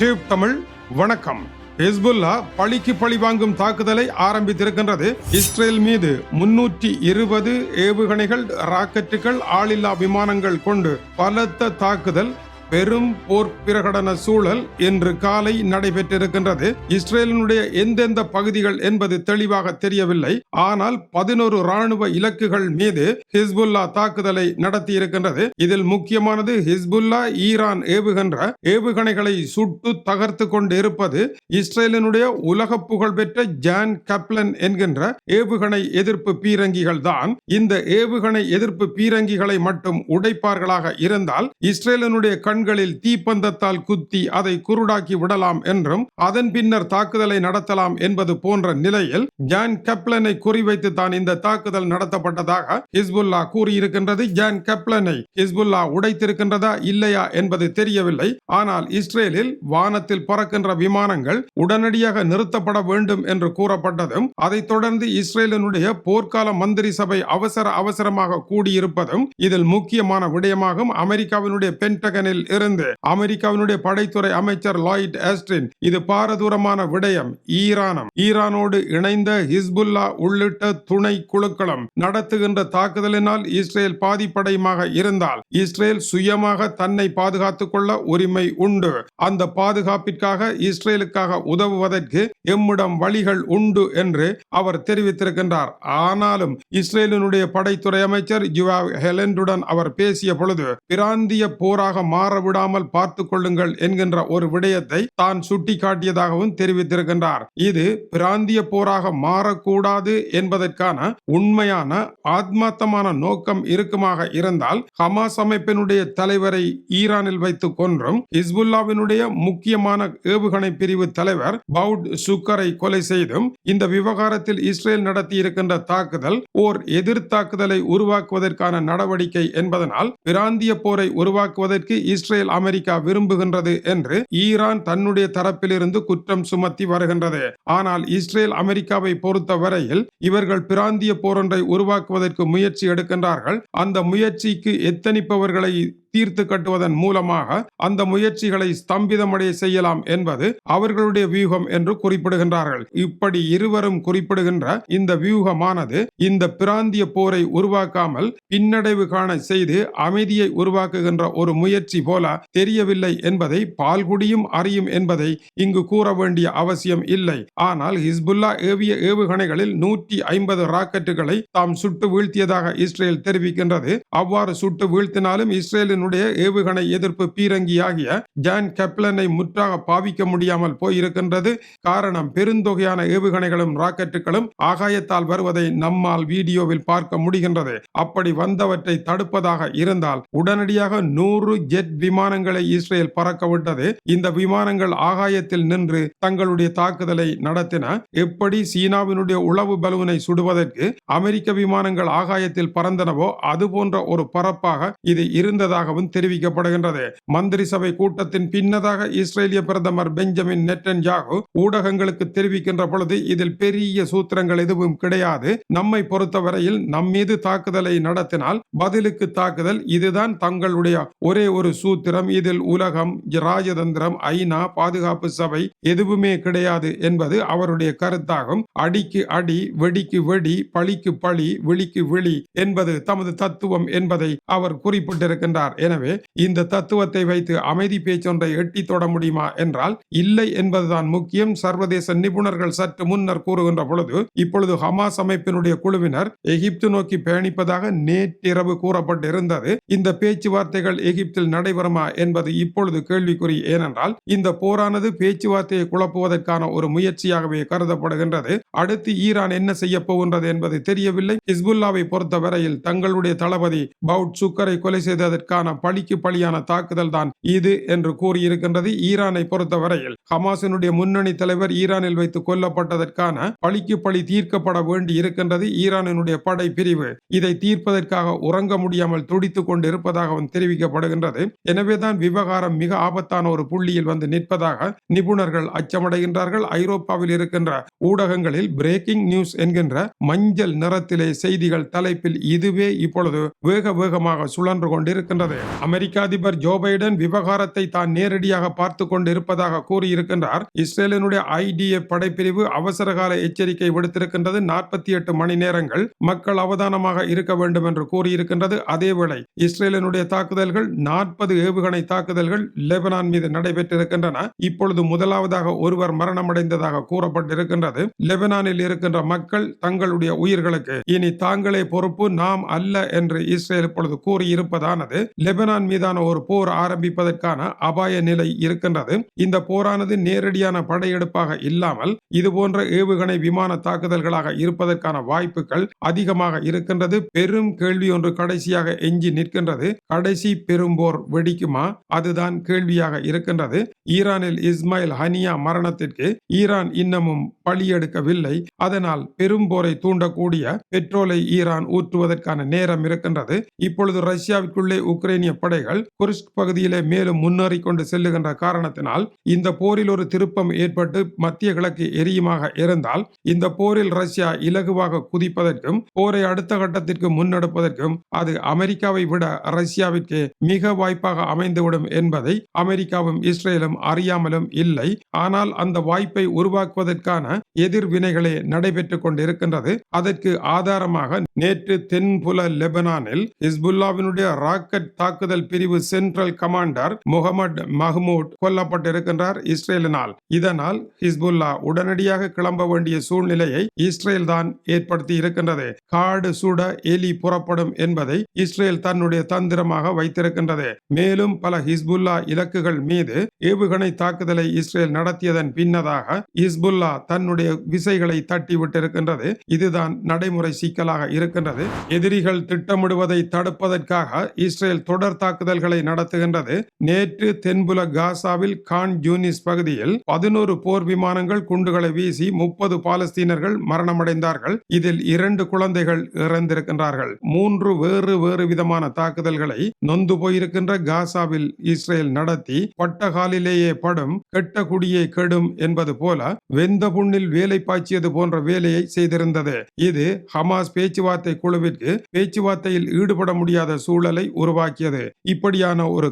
Tube Tamil வணக்கம். Hezbollah பழிக்கு பழி வாங்கும் தாக்குதலை ஆரம்பித்திருக்கின்றது. இஸ்ரேல் மீது முன்னூற்றி இருபது ஏவுகணைகள் ராக்கெட்டுகள் ஆளில்லா விமானங்கள் கொண்டு பலத்த தாக்குதல் பெரும் போர் பிரகடன சூழல் இன்று காலை நடைபெற்றிருக்கின்றது. இஸ்ரேலினுடைய எந்தெந்த பகுதிகள் என்பது தெளிவாக தெரியவில்லை. ஆனால் பதினோரு ராணுவ இலக்குகள் மீது ஹிஸ்புல்லா தாக்குதலை நடத்தியிருக்கின்றது. இதில் முக்கியமானது ஹிஸ்புல்லா ஈரான் ஏவுகின்ற ஏவுகணைகளை சுட்டு தகர்த்து கொண்டு இருப்பது இஸ்ரேலினுடைய உலக புகழ்பெற்ற ஜான் கப்லன் என்கின்ற ஏவுகணை எதிர்ப்பு பீரங்கிகள் தான். இந்த ஏவுகணை எதிர்ப்பு பீரங்கிகளை மட்டும் உடைப்பார்களாக இருந்தால் இஸ்ரேலினுடைய கண் கண்களில் தீப்பந்தத்தால் குத்தி அதை குருடாக்கி விடலாம் என்றும் அதன் பின்னர் தாக்குதலை நடத்தலாம் என்பது போன்ற நிலையில் ஜான் கப்லனை குறிவைத்து தான் இந்த தாக்குதல் நடத்தப்பட்டதாக ஹிஸ்புல்லா கூறியிருக்கின்றது. ஜான் கப்லனை ஹிஸ்புல்லா உடைத்திருக்கின்றதா இல்லையா என்பது தெரியவில்லை. ஆனால் இஸ்ரேலில் வானத்தில் பறக்கின்ற விமானங்கள் உடனடியாக நிறுத்தப்பட வேண்டும் என்று கூறப்பட்டதும் அதைத் தொடர்ந்து இஸ்ரேலினுடைய போர்க்கால மந்திரி சபை அவசர அவசரமாக கூடியிருப்பதும் இதில் முக்கியமான விடயமாகும். அமெரிக்காவினுடைய பென்டகனில் இருந்து அமெரிக்காவினுடைய படைத்துறை அமைச்சர் லாய்ட் ஆஸ்டின் இது பாரதூரமான விடயம் ஈரானம். ஈரானோடு இணைந்த ஹிஸ்புல்லா உள்ளிட்ட துணை குழுக்களும் நடத்துகின்ற தாக்குதலினால் இஸ்ரேல் பாதிப்படையுமாக இருந்தால் இஸ்ரேல் சுயமாக தன்னை பாதுகாத்துக் கொள்ள உரிமை உண்டு. அந்த பாதுகாப்பிற்காக இஸ்ரேலுக்காக உதவுவதற்கு எம்மிடம் வழிகள் உண்டு என்று அவர் தெரிவித்திருக்கின்றார். ஆனாலும் இஸ்ரேலினுடைய படைத்துறை அமைச்சர் ஜுவா ஹெலண்டுடன் அவர் பேசிய பொழுது பிராந்திய போராக மாற விடாமல் பார்த்து கொள்ளுங்கள் என்கின்ற ஒரு விடயத்தை தான் சுட்டிக்காட்டியதாகவும் தெரிவித்திருக்கின்றார். இது பிராந்திய போராக மாறக்கூடாது என்பதற்கான உண்மையான ஆத்மார்த்தமான நோக்கம் இருக்குமாக இருந்தால் ஹமாஸ் அமைப்பினுடைய தலைவரை ஈரானில் வைத்து கொன்றும் ஹிஸ்புல்லாவினுடைய முக்கியமான ஏவுகணை பிரிவு தலைவர் பவுட் சுக்கரை கொலை செய்தும் இந்த விவகாரத்தில் இஸ்ரேல் நடத்தி இருக்கின்ற தாக்குதல் ஓர் எதிர் தாக்குதலை உருவாக்குவதற்கான நடவடிக்கை என்பதனால் பிராந்திய போரை உருவாக்குவதற்கு இஸ்ரேல் அமெரிக்கா விரும்புகின்றது என்று ஈரான் தன்னுடைய தரப்பிலிருந்து குற்றம் சுமத்தி வருகின்றது. ஆனால் இஸ்ரேல் அமெரிக்காவை பொறுத்தவரையில் இவர்கள் பிராந்திய போரொன்றை உருவாக்குவதற்கு முயற்சி எடுக்கின்றார்கள். அந்த முயற்சிக்கு எத்தனிப்பவர்களை தீர்த்து கட்டுவதன் மூலமாக அந்த முயற்சிகளை ஸ்தம்பிதமடைய செய்யலாம் என்பது அவர்களுடைய வியூகம் என்று குறிப்பிடுகின்றார்கள். இப்படி இருவரும் குறிப்பிடுகின்ற இந்த வியூகமானது இந்த பிராந்திய போரை உருவாக்காமல் பின்னடைவு காண செய்து அமைதியை உருவாக்குகின்ற ஒரு முயற்சி போல தெரியவில்லை என்பதை பால்குடியும் அறியும் என்பதை இங்கு கூற வேண்டிய அவசியம் இல்லை. ஆனால் ஹிஸ்புல்லா ஏவிய ஏவுகணைகளில் நூற்றி ஐம்பது ராக்கெட்டுகளை தாம் சுட்டு வீழ்த்தியதாக இஸ்ரேல் தெரிவிக்கின்றது. அவ்வாறு சுட்டு வீழ்த்தினாலும் இஸ்ரேலின் இஸ்ரேலினுடைய ஏவுகணை எதிர்ப்பு பீரங்கியாகிய ஜான் கெப்லனை முற்றாக பாவிக்க முடியாமல் போயிருக்கின்றது. காரணம் பெருந்தொகையான ஏவுகணைகளும் ராக்கெட்டுகளும் ஆகாயத்தால் வருவதை நம்மால் வீடியோவில் பார்க்க முடிகின்றது. அப்படி வந்தவற்றை தடுப்பதாக இருந்தால் உடனடியாக நூறு ஜெட் விமானங்களை இஸ்ரேல் பறக்க விட்டது. இந்த விமானங்கள் ஆகாயத்தில் நின்று தங்களுடைய தாக்குதலை நடத்தின எப்படி சீனாவினுடைய உளவு பலூனை சுடுவதற்கு அமெரிக்க விமானங்கள் ஆகாயத்தில் பறந்தனவோ அது போன்ற ஒரு பரப்பாக இது இருந்ததாக இருந்ததாகவும் தெரிவிக்கப்படுகின்றது. மந்திரி சபை கூட்டத்தின் பின்னதாக இஸ்ரேலிய பிரதமர் பெஞ்சமின் நெட்டன் ஜாகு ஊடகங்களுக்கு தெரிவிக்கின்ற பொழுது இதில் பெரிய சூத்திரங்கள் எதுவும் கிடையாது. நம்மை பொறுத்தவரையில் நம் மீது தாக்குதலை நடத்தினால் பதிலுக்கு தாக்குதல் இதுதான் தங்களுடைய ஒரே ஒரு சூத்திரம். இதில் உலகம் ராஜதந்திரம் ஐநா பாதுகாப்பு சபை எதுவுமே கிடையாது என்பது அவருடைய கருத்தாகும். அடிக்கு அடி வெடிக்கு வெடி பழிக்கு பழி விழிக்கு விழி என்பது தமது தத்துவம் என்பதை அவர் குறிப்பிட்டிருக்கின்றார். எனவே இந்த தத்துவத்தை வைத்து அமைதி பேச்சொன்றை எட்டி தொட முடியுமா என்றால் இல்லை என்பதுதான் முக்கியம். சர்வதேச நிபுணர்கள் சற்று முன்னர் கூறுகின்ற பொழுது இப்பொழுது ஹமாஸ் அமைப்பினுடைய குழுவினர் எகிப்து நோக்கி பயணிப்பதாக நேற்றிரவு கூறப்பட்டிருந்தது. இந்த பேச்சுவார்த்தைகள் எகிப்தில் நடைபெறுமா என்பது இப்பொழுது கேள்விக்குறி. ஏனென்றால் இந்த போரானது பேச்சுவார்த்தையை குழப்புவதற்கான ஒரு முயற்சியாகவே கருதப்படுகின்றது. அடுத்து ஈரான் என்ன செய்ய போகின்றது என்பது தெரியவில்லை. ஹிஸ்புல்லாவை பொறுத்தவரையில் தங்களுடைய தளபதி பவுட் சுக்கரை கொலை செய்ததற்கான பழிக்கு பழியான தாக்குதல் தான் இது என்று கூறியிருக்கின்றது ஈரானை பொறுத்தவரையில். ஹமாஸினுடைய முன்னணி தலைவர் ஈரானில் வைத்து கொல்லப்பட்டதற்கான பழிக்கு பழி தீர்க்கப்பட வேண்டி இருக்கின்றது ஈரானினுடைய படை பிரிவு இதை தீர்ப்பதற்காக உறங்க முடியாமல் துடித்துக் கொண்டிருப்பதாகவும் தெரிவிக்கப்படுகின்றது. எனவேதான் விவகாரம் மிக ஆபத்தான ஒரு புள்ளியில் வந்து நிற்பதாக நிபுணர்கள் அச்சமடைகின்றார்கள். ஐரோப்பாவில் இருக்கின்ற ஊடகங்களில் பிரேக்கிங் நியூஸ் என்கின்ற மஞ்சள் நிறத்திலே செய்திகள் தலைப்பில் இதுவே இப்பொழுது வேக வேகமாக சுழன்று கொண்டிருக்கின்றது. அமெரிக்க அதிபர் ஜோ பைடன் விவகாரத்தை தான் நேரடியாக பார்த்து கொண்டிருப்பதாக கூறியிருக்கின்றார். இஸ்ரேலினுடைய ஐடிஏ படைப்பிரிவு அவசரகால எச்சரிக்கை விடுத்திருக்கின்றது. நாற்பத்தி எட்டு மணி நேரங்கள் மக்கள் அவதானமாக இருக்க வேண்டும் என்று கூறியிருக்கின்றது. அதேவேளை இஸ்ரேலினுடைய தாக்குதல்கள் நாற்பது ஏவுகணை தாக்குதல்கள் லெபனான் மீது நடைபெற்றிருக்கின்றன. இப்பொழுது முதலாவதாக ஒருவர் மரணமடைந்ததாக கூறப்பட்டிருக்கின்றது. லெபனானில் இருக்கின்ற மக்கள் தங்களுடைய உயிர்களுக்கு இனி தாங்களே பொறுப்பு நாம் அல்ல என்று இஸ்ரேல் இப்பொழுது கூறியிருப்பதானது. லெபனான் மீதான ஒரு போர் ஆரம்பிப்ப ஆரம்பிப்பதற்கான அபாய நிலை இருக்கின்றது. இந்த போரானது நேரடியான படையெடுப்பாக இல்லாமல் இதுபோன்ற ஏவுகணை விமான தாக்குதல்களாக இருப்பதற்கான வாய்ப்புகள் அதிகமாக இருக்கின்றது. பெரும் கேள்வி ஒன்று கடைசியாக எஞ்சி நிற்கின்றது. கடைசி பெரும்போர் வெடிக்குமா? அதுதான் கேள்வியாக இருக்கின்றது. ஈரானில் இஸ்மாயில் ஹனியா மரணத்திற்கு ஈரான் இன்னமும் பலியெடுக்கவில்லை அதனால் பெரும்போரை தூண்டக்கூடிய பெட்ரோலை ஈரான் ஊற்றுவதற்கான நேரம் இருக்கின்றது. இப்பொழுது ரஷ்யாவிற்குள்ளே உக்ரைனிய படைகள் குர்ஸ்க் பகுதியிலே மேலும் முன்னேறி கொண்டு செல்லுகின்ற காரணத்தினால் இந்த போரில் ஒரு திருப்பம் ஏற்பட்டு மத்திய கிழக்கு எரியுமாக இருந்தால் இந்த போரில் ரஷ்யா இலகுவாக குதிப்பதற்கும் போரை அடுத்த கட்டத்திற்கு முன்னெடுப்பதற்கும் அது அமெரிக்காவை விட ரஷ்யாவிற்கு மிக வாய்ப்பாக அமைந்துவிடும் என்பதை அமெரிக்காவும் இஸ்ரேலும் அறியாமலும் இல்லை. ஆனால் அந்த வாய்ப்பை உருவாக்குவதற்கான எதிர்வினைகளே நடைபெற்றுக் கொண்டிருக்கின்றது. அதற்கு ஆதாரமாக நேற்று தென்புல லெபனானில் ஹிஸ்புல்லாவினுடைய ராக்கெட் தாக்குதல் பிரிவு சென்ட்ரல் கமாண்டர் முகமது மஹ்மூத் கொல்லப்பட்டிருக்கின்றார் இஸ்ரேலினால். இதனால் ஹிஸ்புல்லா உடனடியாக கிளம்ப வேண்டிய சூழ்நிலையை இஸ்ரேல் தான் ஏற்படுத்தி இருக்கின்றது. காடு சுட எலி புறப்படும் என்பதை இஸ்ரேல் தன்னுடைய தந்திரமாக வைத்திருக்கின்றது. மேலும் பல ஹிஸ்புல்லா இலக்குகள் மீது ஏவுகணை தாக்குதலை இஸ்ரேல் நடத்தியதன் பின்னதாக ஹிஸ்புல்லா தன்னுடைய விசைகளை தட்டிவிட்டிருக்கின்றது. இதுதான் நடைமுறை சிக்கலாக இருக்கின்றது. எதிரிகள் திட்டமிடுவதை தடுப்பதற்காக இஸ்ரேல் தொடர் தாக்குதல்களை நடத்துகின்றது. நேற்று தென்புல காசாவில் கான் ஜூனிஸ் பகுதியில் பதினோரு போர் விமானங்கள் குண்டுகளை வீசி முப்பது பாலஸ்தீனர்கள் மரணமடைந்தார்கள். இதில் இரண்டு குழந்தைகள் இறந்திருக்கின்றார்கள். மூன்று வேறு வேறு விதமான தாக்குதல்களை நொந்து போயிருக்கின்ற காசாவில் இஸ்ரேல் நடத்தி பட்டகாலிலேயே படும் கெட்ட குடியை கெடும் என்பது போல வெந்த புண்ணில் வேலை பாய்ச்சியது போன்ற வேலையை செய்திருந்தது. இது ஹமாஸ் பேச்சுவார்த்தை குழுவிற்கு பேச்சுவார்த்தையில் ஈடுபட முடியாத சூழலை உருவாக்கியது. இப்படியான ஒரு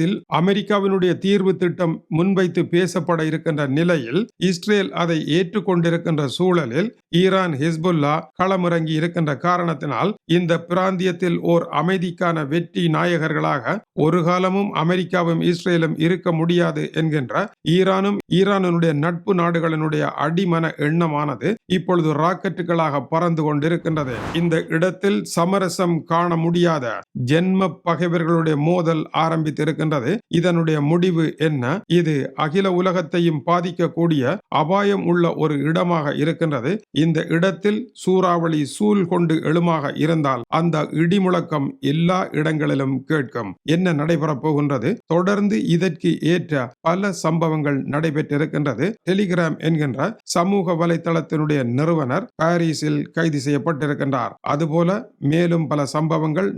விவகாரத்தில் அமெரிக்காவினுடைய தீர்வு திட்டம் முன்வைத்து பேசப்பட இருக்கின்ற நிலையில் இஸ்ரேல் அதை ஏற்றுக்கொண்டிருக்கின்ற சூழலில் ஈரான் ஹிஸ்புல்லா களமிறங்கி இருக்கின்ற காரணத்தினால் இந்த பிராந்தியத்தில் ஓர் அமைதிக்கான வெற்றி நாயகர்களாக ஒரு காலமும் அமெரிக்காவும் இஸ்ரேலும் இருக்க முடியாது என்கின்ற ஈரானும் ஈரானுடைய நட்பு நாடுகளினுடைய அடிமன எண்ணமானது இப்பொழுது ராக்கெட்டுகளாக பறந்து கொண்டிருக்கின்றது. இந்த இடத்தில் சமரசம் காண முடியாத ஜென்ம பகைவர்களுடைய மோதல் ஆரம்பித்திருக்கின்றது. இதனுடைய முடிவு என்ன? இது அகில உலகத்தையும் பாதிக்கக்கூடிய அபாயம் உள்ள ஒரு இடமாக இருக்கின்றது. இந்த இடத்தில் சூறாவளி சூழ் கொண்டு எழுமாக இருந்தால் அந்த இடிமுழக்கம் எல்லா இடங்களிலும் கேட்கும். என்ன நடைபெறப் போகின்றது? தொடர்ந்து இதற்கு ஏற்ற பல சம்பவங்கள் நடைபெற்றிருக்கின்றது. டெலிகிராம் என்கின்ற சமூக வலைதளத்தினுடைய நிறுவனர் பாரிஸில் கைது செய்யப்பட்டிருக்கின்றார். அதுபோல மேலும் பல சம்பவங்கள்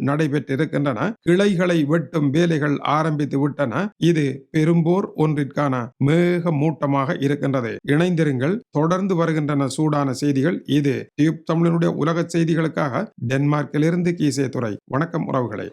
நடைபெற்றிருக்கின்றன கிளைகளை வெட்டும் வேலைகள் ஆரம்பித்து விட்டன. இது பெரும்போர் ஒன்றிற்கான மேக மூட்டமாக இருக்கின்றது. இணைந்திருங்கள். தொடர்ந்து வருகின்றன சூடான செய்திகள். இது டியூப் தமிழனுடைய உலக செய்திகளுக்காக டென்மார்க்கிலிருந்து கீசே துறை வணக்கம் உறவுகளை.